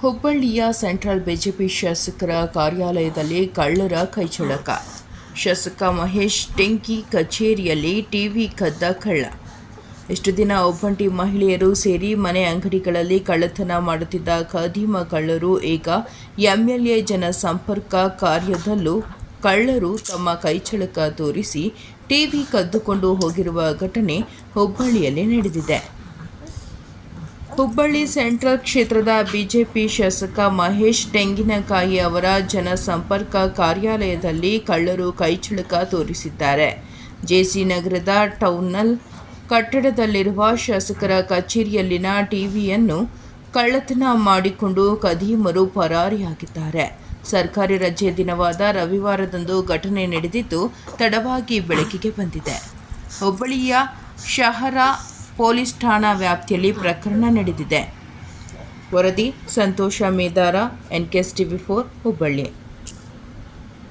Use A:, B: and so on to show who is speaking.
A: ಹುಬ್ಬಳ್ಳಿಯ central BJP ಶಾಸಕರ ಕಾರ್ಯಾಲಯದಲ್ಲಿ ಕಳ್ಳರ ಕೈಚಳಕ. ಶಾಸಕ ಮಹೇಶ್ ಟೆಂಕಿ ಕಚೇರಿಯಲ್ಲಿ ಟಿವಿ ಕದ್ದ ಕಳ್ಳ. ಇಷ್ಟು ದಿನ ಒಬ್ಬಂಟಿ ಮಹಿಳೆಯರು ಸೇರಿ ಮನೆ ಅಂಗಡಿಗಳಲ್ಲಿ ಕಳ್ಳತನ ಮಾಡುತ್ತಿದ್ದ ಖದೀಮ ಕಳ್ಳರು ಈಗ ಎಂಎಲ್ಎ ಜನಸಂಪರ್ಕ ಕಾರ್ಯದಲ್ಲೂ ಕಳ್ಳರು ತಮ್ಮ ಕೈಚಳಕ ತೋರಿಸಿ ಟಿವಿ ಕದ್ದುಕೊಂಡು ಹೋಗಿರುವ ಘಟನೆ ಹುಬ್ಬಳ್ಳಿಯಲ್ಲಿ ನಡೆದಿದೆ. ಹುಬ್ಬಳ್ಳಿ ಸೆಂಟ್ರಲ್ ಕ್ಷೇತ್ರದ ಬಿಜೆಪಿ ಶಾಸಕ ಮಹೇಶ್ ತೆಂಗಿನಕಾಯಿ ಅವರ ಜನಸಂಪರ್ಕ ಕಾರ್ಯಾಲಯದಲ್ಲಿ ಕಳ್ಳರು ಕೈಚಳಕ ತೋರಿಸಿದ್ದಾರೆ. ಜೆಸಿ ನಗರದ ಟೌನ್ನಲ್ ಕಟ್ಟಡದಲ್ಲಿರುವ ಶಾಸಕರ ಕಚೇರಿಯಲ್ಲಿನ ಟಿವಿಯನ್ನು ಕಳ್ಳತನ ಮಾಡಿಕೊಂಡು ಕದೀಮರು ಪರಾರಿಯಾಗಿದ್ದಾರೆ. ಸರ್ಕಾರಿ ರಜೆ ದಿನವಾದ ರವಿವಾರದಂದು ಘಟನೆ ನಡೆದಿದ್ದು, ತಡವಾಗಿ ಬೆಳಕಿಗೆ ಬಂದಿದೆ. ಹುಬ್ಬಳ್ಳಿಯ ಶಹರ ಪೊಲೀಸ್ ಠಾಣಾ ವ್ಯಾಪ್ತಿಯಲ್ಲಿ ಪ್ರಕರಣ ನಡೆದಿದೆ. ವರದಿ Santosh Medara N K S TV four Hubballi.